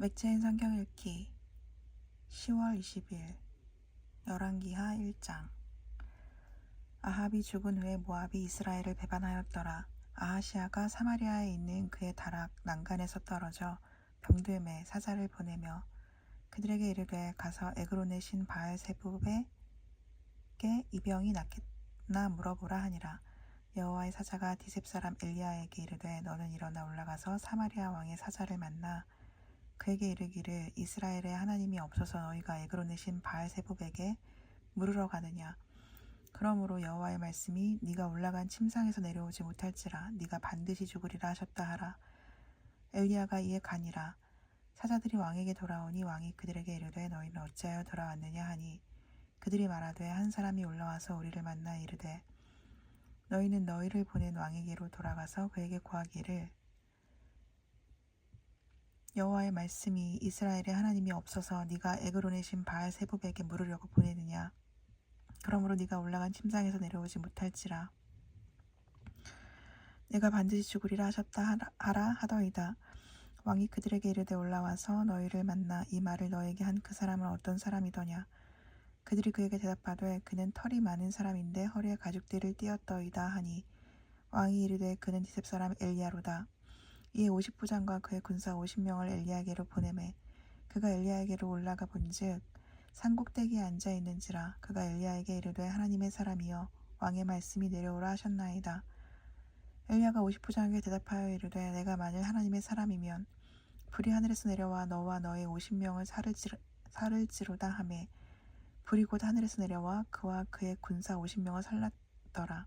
맥체인 성경 읽기 10월 20일 열왕기하 1장 아합이 죽은 후에 모압이 이스라엘을 배반하였더라. 아하시아가 사마리아에 있는 그의 다락 난간에서 떨어져 병들매 사자를 보내며 그들에게 이르되 가서 에그론의 신 바알 세부백에 이 병이 낫겠나 물어보라 하니라. 여호와의 사자가 디셉 사람 엘리야에게 이르되 너는 일어나 올라가서 사마리아 왕의 사자를 만나 그에게 이르기를 이스라엘의 하나님이 없어서 너희가 에그론의 신 바알세부백에 물으러 가느냐? 그러므로 여호와의 말씀이 네가 올라간 침상에서 내려오지 못할지라 네가 반드시 죽으리라 하셨다 하라. 엘리야가 이에 가니라. 사자들이 왕에게 돌아오니 왕이 그들에게 이르되 너희는 어찌하여 돌아왔느냐 하니 그들이 말하되 한 사람이 올라와서 우리를 만나 이르되 너희는 너희를 보낸 왕에게로 돌아가서 그에게 구하기를 여호와의 말씀이 이스라엘의 하나님이 없어서 네가 에그론의 신 바알 세부백에 물으려고 보내느냐? 그러므로 네가 올라간 침상에서 내려오지 못할지라. 내가 반드시 죽으리라 하셨다 하라, 하라 하더이다. 왕이 그들에게 이르되 올라와서 너희를 만나 이 말을 너에게 한 그 사람은 어떤 사람이더냐? 그들이 그에게 대답하되 그는 털이 많은 사람인데 허리에 가죽띠를 띄었더이다 하니 왕이 이르되 그는 디셉 사람 엘리야로다 이에 50부장과 그의 군사 50명을 엘리야에게로 보내매 그가 엘리야에게로 올라가 본즉 산꼭대기에 앉아 있는지라 그가 엘리야에게 이르되 하나님의 사람이여 왕의 말씀이 내려오라 하셨나이다. 엘리야가 50부장에게 대답하여 이르되 내가 만일 하나님의 사람이면 불이 하늘에서 내려와 너와 너의 50명을 살을, 찌, 살을 찌르다 하매 불이 곧 하늘에서 내려와 그와 그의 군사 50명을 살랐더라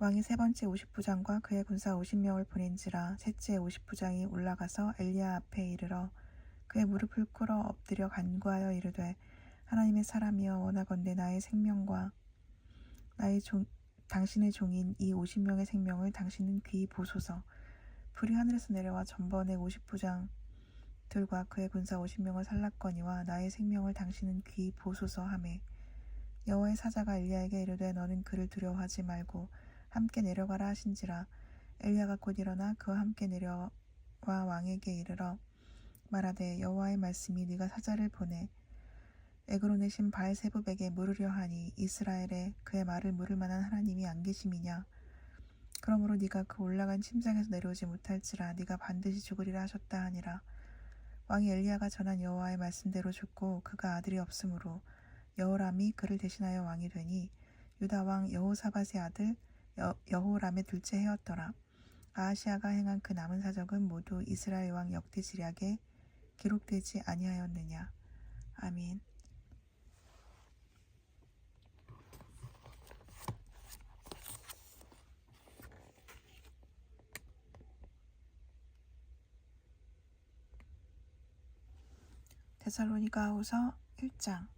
왕이 세 번째 50부장과 그의 군사 50명을 보낸지라 셋째 50부장이 올라가서 엘리야 앞에 이르러 그의 무릎을 꿇어 엎드려 간구하여 이르되 하나님의 사람이여 원하건대 나의 생명과 나의 종, 당신의 종인 이 50명의 생명을 당신은 귀히 보소서. 불이 하늘에서 내려와 전번에 50부장 들과 그의 군사 50명을 살랐거니와 나의 생명을 당신은 귀히 보소서 하매 여호와의 사자가 엘리야에게 이르되 너는 그를 두려워하지 말고 함께 내려가라 하신지라. 엘리야가 곧 일어나 그와 함께 내려와 왕에게 이르러 말하되 여호와의 말씀이 네가 사자를 보내 에그론의 신 바알세부백에 물으려 하니 이스라엘에 그의 말을 물을 만한 하나님이 안 계심이냐? 그러므로 네가 그 올라간 침상에서 내려오지 못할지라 네가 반드시 죽으리라 하셨다 하니라. 왕이 엘리야가 전한 여호와의 말씀대로 죽고 그가 아들이 없으므로 여호람이 그를 대신하여 왕이 되니 유다 왕 여호사밧의 아들 여, 여호람의 둘째 해였더라. 아하시아가 행한 그 남은 사적은 모두 이스라엘 왕 역대 지략에 기록되지 아니하였느냐. 아멘. 데살로니가 후서 1장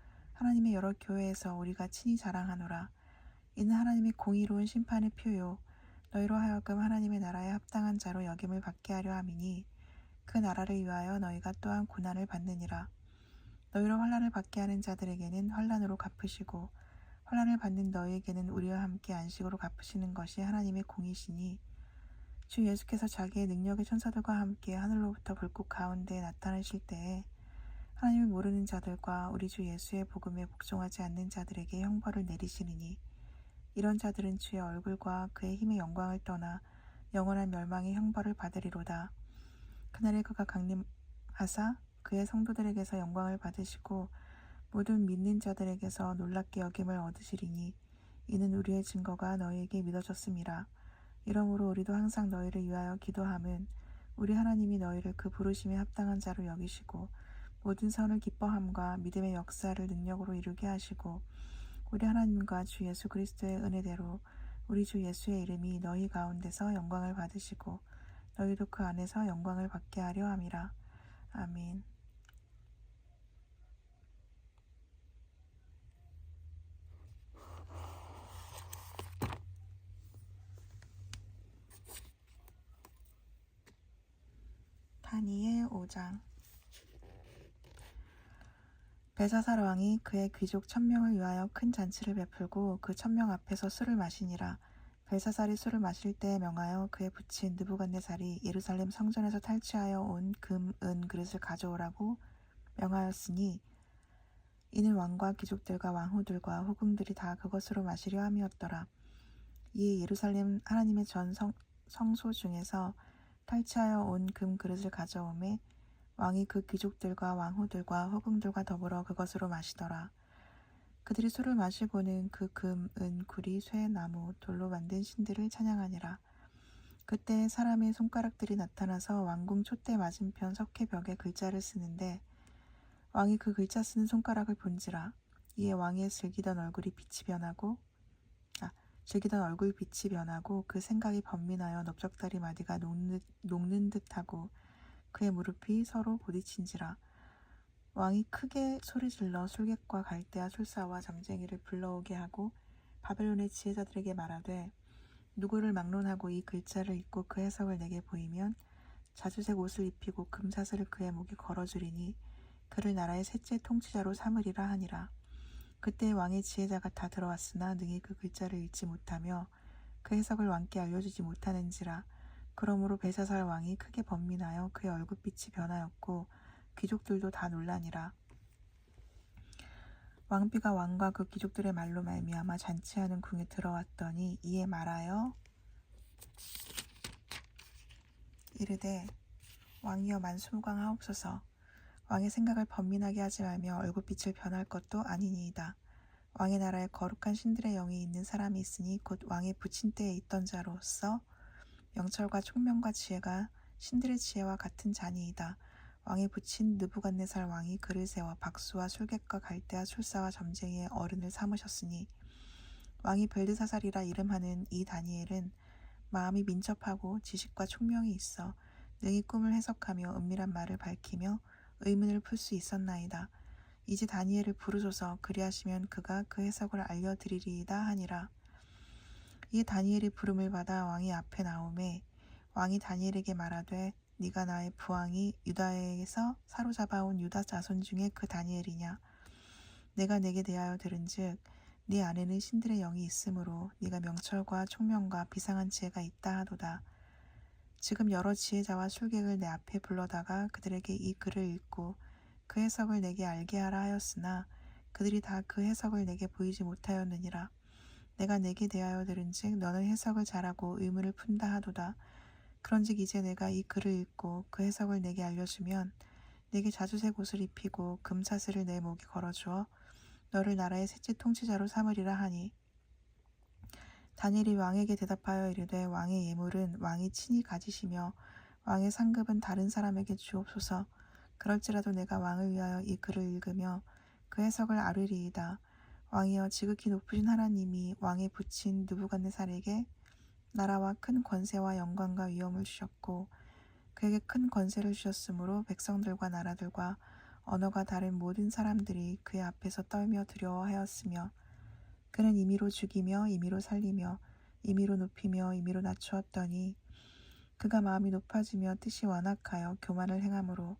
하나님의 여러 교회에서 우리가 친히 자랑하노라. 이는 하나님의 공의로운 심판의 표요. 너희로 하여금 하나님의 나라에 합당한 자로 여김을 받게 하려 함이니 그 나라를 위하여 너희가 또한 고난을 받느니라. 너희로 환란을 받게 하는 자들에게는 환란으로 갚으시고 환란을 받는 너희에게는 우리와 함께 안식으로 갚으시는 것이 하나님의 공이시니 주 예수께서 자기의 능력의 천사들과 함께 하늘로부터 불꽃 가운데 나타나실 때에 하나님을 모르는 자들과 우리 주 예수의 복음에 복종하지 않는 자들에게 형벌을 내리시리니 이런 자들은 주의 얼굴과 그의 힘의 영광을 떠나 영원한 멸망의 형벌을 받으리로다. 그날에 그가 강림하사 그의 성도들에게서 영광을 받으시고 모든 믿는 자들에게서 놀랍게 여김을 얻으시리니 이는 우리의 증거가 너희에게 믿어졌음이라. 이러므로 우리도 항상 너희를 위하여 기도함은 우리 하나님이 너희를 그 부르심에 합당한 자로 여기시고 모든 선을 기뻐함과 믿음의 역사를 능력으로 이루게 하시고 우리 하나님과 주 예수 그리스도의 은혜대로 우리 주 예수의 이름이 너희 가운데서 영광을 받으시고 너희도 그 안에서 영광을 받게 하려 함이라. 아멘. 다니엘 5장 벨사살 왕이 그의 귀족 천명을 위하여 큰 잔치를 베풀고 그 천명 앞에서 술을 마시니라. 벨사살이 술을 마실 때 명하여 그의 부친 느부갓네살이 예루살렘 성전에서 탈취하여 온 금, 은 그릇을 가져오라고 명하였으니 이는 왕과 귀족들과 왕후들과 후궁들이 다 그것으로 마시려 함이었더라. 이에 예루살렘 하나님의 전 성, 성소 중에서 탈취하여 온 금 그릇을 가져오매 왕이 그 귀족들과 왕후들과 후궁들과 더불어 그것으로 마시더라. 그들이 술을 마시고는 그 금, 은, 구리, 쇠, 나무, 돌로 만든 신들을 찬양하니라. 그때 사람의 손가락들이 나타나서 왕궁 촛대 맞은편 석회 벽에 글자를 쓰는데 왕이 그 글자 쓰는 손가락을 본지라 이에 왕의 즐기던 얼굴이 빛이 변하고 아 즐기던 얼굴 빛이 변하고 그 생각이 번민하여 넓적다리 마디가 녹는, 녹는 듯하고 그의 무릎이 서로 부딪힌지라 왕이 크게 소리질러 술객과 갈대아 술사와 잠쟁이를 불러오게 하고 바벨론의 지혜자들에게 말하되 누구를 막론하고 이 글자를 읽고 그 해석을 내게 보이면 자주색 옷을 입히고 금사슬을 그의 목에 걸어주리니 그를 나라의 셋째 통치자로 삼으리라 하니라. 그때 왕의 지혜자가 다 들어왔으나 능히 그 글자를 읽지 못하며 그 해석을 왕께 알려주지 못하는지라. 그러므로 베사살 왕이 크게 번민하여 그의 얼굴빛이 변하였고 귀족들도 다 놀라니라. 왕비가 왕과 그 귀족들의 말로 말미암아 잔치하는 궁에 들어왔더니 이에 말하여 이르되 왕이여 만수무강하옵소서 왕의 생각을 번민하게 하지 말며 얼굴빛을 변할 것도 아니니이다. 왕의 나라에 거룩한 신들의 영이 있는 사람이 있으니 곧 왕의 부친 때에 있던 자로서 명철과 총명과 지혜가 신들의 지혜와 같은 자니이다. 왕의 부친 느부갓네살 왕이 그를 세워 박수와 술객과 갈대와 술사와 점쟁이의 어른을 삼으셨으니 왕이 벨드사살이라 이름하는 이 다니엘은 마음이 민첩하고 지식과 총명이 있어 능히 꿈을 해석하며 은밀한 말을 밝히며 의문을 풀 수 있었나이다. 이제 다니엘을 부르소서 그리하시면 그가 그 해석을 알려드리리이다 하니라. 이 다니엘이 부름을 받아 왕이 앞에 나오매 왕이 다니엘에게 말하되 네가 나의 부왕이 유다에서 사로잡아온 유다 자손 중에 그 다니엘이냐 내가 내게 대하여 들은즉 네 안에는 신들의 영이 있으므로 네가 명철과 총명과 비상한 지혜가 있다 하도다 지금 여러 지혜자와 술객을 내 앞에 불러다가 그들에게 이 글을 읽고 그 해석을 내게 알게 하라 하였으나 그들이 다 그 해석을 내게 보이지 못하였느니라. 내가 내게 대하여 들은즉 너는 해석을 잘하고 의문을 푼다 하도다. 그런즉 이제 내가 이 글을 읽고 그 해석을 내게 알려주면 내게 자주색 옷을 입히고 금사슬을 내 목에 걸어주어 너를 나라의 셋째 통치자로 삼으리라 하니 다니엘이 왕에게 대답하여 이르되 왕의 예물은 왕이 친히 가지시며 왕의 상급은 다른 사람에게 주옵소서. 그럴지라도 내가 왕을 위하여 이 글을 읽으며 그 해석을 아뢰리이다. 왕이여 지극히 높으신 하나님이 왕의 부친 느부갓네살에게 나라와 큰 권세와 영광과 위엄을 주셨고 그에게 큰 권세를 주셨으므로 백성들과 나라들과 언어가 다른 모든 사람들이 그의 앞에서 떨며 두려워하였으며 그는 임의로 죽이며 임의로 살리며 임의로 높이며 임의로 낮추었더니 그가 마음이 높아지며 뜻이 완악하여 교만을 행함으로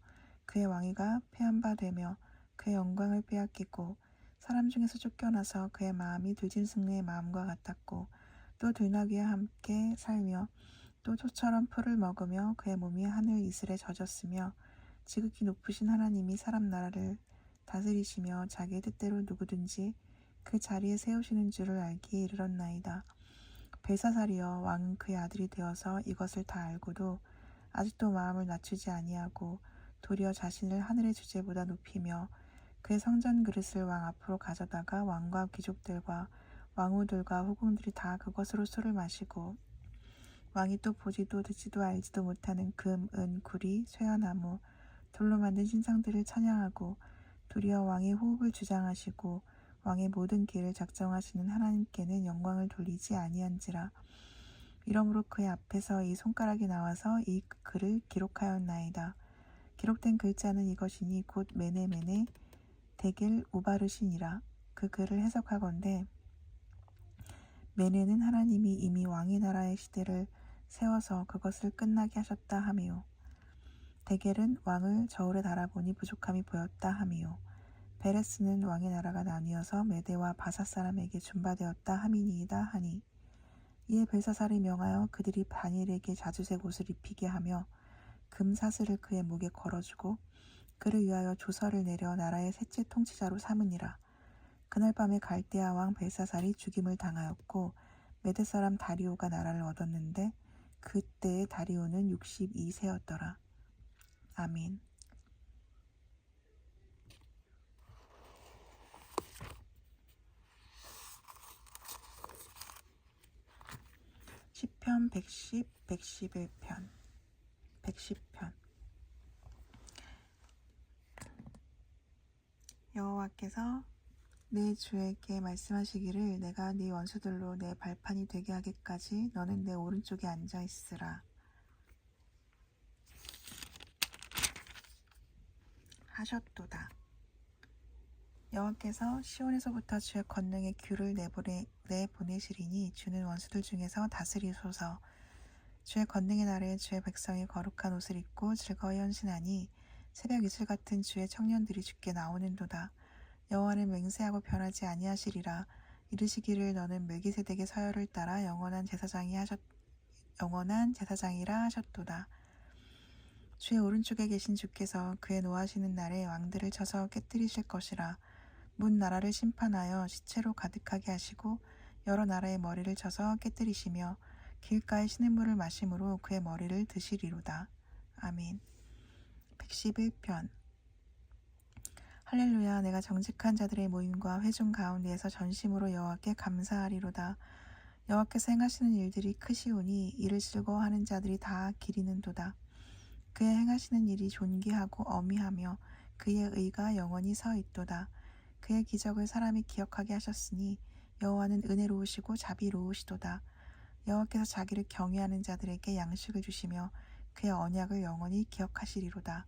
그의 왕위가 패한 바 되며 그의 영광을 빼앗기고 사람 중에서 쫓겨나서 그의 마음이 들짐승의 마음과 같았고 또 들나귀와 함께 살며 또 소처럼 풀을 먹으며 그의 몸이 하늘 이슬에 젖었으며 지극히 높으신 하나님이 사람 나라를 다스리시며 자기의 뜻대로 누구든지 그 자리에 세우시는 줄을 알기에 이르렀나이다. 벨사살이여 왕은 그의 아들이 되어서 이것을 다 알고도 아직도 마음을 낮추지 아니하고 도리어 자신을 하늘의 주제보다 높이며 그의 성전 그릇을 왕 앞으로 가져다가 왕과 귀족들과 왕후들과 후궁들이 다 그것으로 술을 마시고 왕이 또 보지도 듣지도 알지도 못하는 금, 은, 구리, 쇠화나무, 돌로 만든 신상들을 찬양하고 도리어 왕의 호흡을 주장하시고 왕의 모든 길을 작정하시는 하나님께는 영광을 돌리지 아니한지라 이러므로 그의 앞에서 이 손가락이 나와서 이 글을 기록하였나이다. 기록된 글자는 이것이니 곧 메네메네 데겔 우바르신이라 그 글을 해석하건대 메네는 하나님이 이미 왕의 나라의 시대를 세워서 그것을 끝나게 하셨다 하미요. 데겔은 왕을 저울에 달아보니 부족함이 보였다 하미요. 베레스는 왕의 나라가 나뉘어서 메대와 바사 사람에게 준바되었다 하미니이다 하니 이에 벨사살이 명하여 그들이 다니엘에게 자주색 옷을 입히게 하며 금 사슬을 그의 목에 걸어주고 그를 위하여 조서를 내려 나라의 셋째 통치자로 삼으니라. 그날 밤에 갈대아 왕 벨사살이 죽임을 당하였고 메대 사람 다리오가 나라를 얻었는데 그때의 다리오는 62세였더라. 아멘. 시편 110, 111편, 110편. 여호와께서 내 주에게 말씀하시기를 내가 네 원수들로 내 발판이 되게 하기까지 너는 내 오른쪽에 앉아 있으라. 하셨도다. 여호와께서 시온에서부터 주의 권능의 규를 내보내, 내보내시리니 주는 원수들 중에서 다스리소서 주의 권능의 날에 주의 백성이 거룩한 옷을 입고 즐거이 헌신하니 새벽 이슬 같은 주의 청년들이 주께 나오는도다 여호와는 맹세하고 변하지 아니하시리라 이르시기를 너는 멜기세덱의 서열을 따라 영원한 제사장이 하셨 영원한 제사장이라 하셨도다 주의 오른쪽에 계신 주께서 그의 노하시는 날에 왕들을 쳐서 깨뜨리실 것이라 문 나라를 심판하여 시체로 가득하게 하시고 여러 나라의 머리를 쳐서 깨뜨리시며 길가의 시냇물을 마심으로 그의 머리를 드시리로다. 아멘. 111편 할렐루야 내가 정직한 자들의 모임과 회중 가운데에서 전심으로 여호와께 감사하리로다. 여호와께서 행하시는 일들이 크시오니 이를 즐거워하는 자들이 다 기리는도다. 그의 행하시는 일이 존귀하고 어미하며 그의 의가 영원히 서 있도다. 그의 기적을 사람이 기억하게 하셨으니 여호와는 은혜로우시고 자비로우시도다. 여호와께서 자기를 경외하는 자들에게 양식을 주시며 그의 언약을 영원히 기억하시리로다.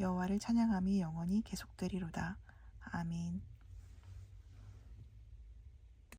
여호와를 찬양함이 영원히 계속되리로다. 아멘.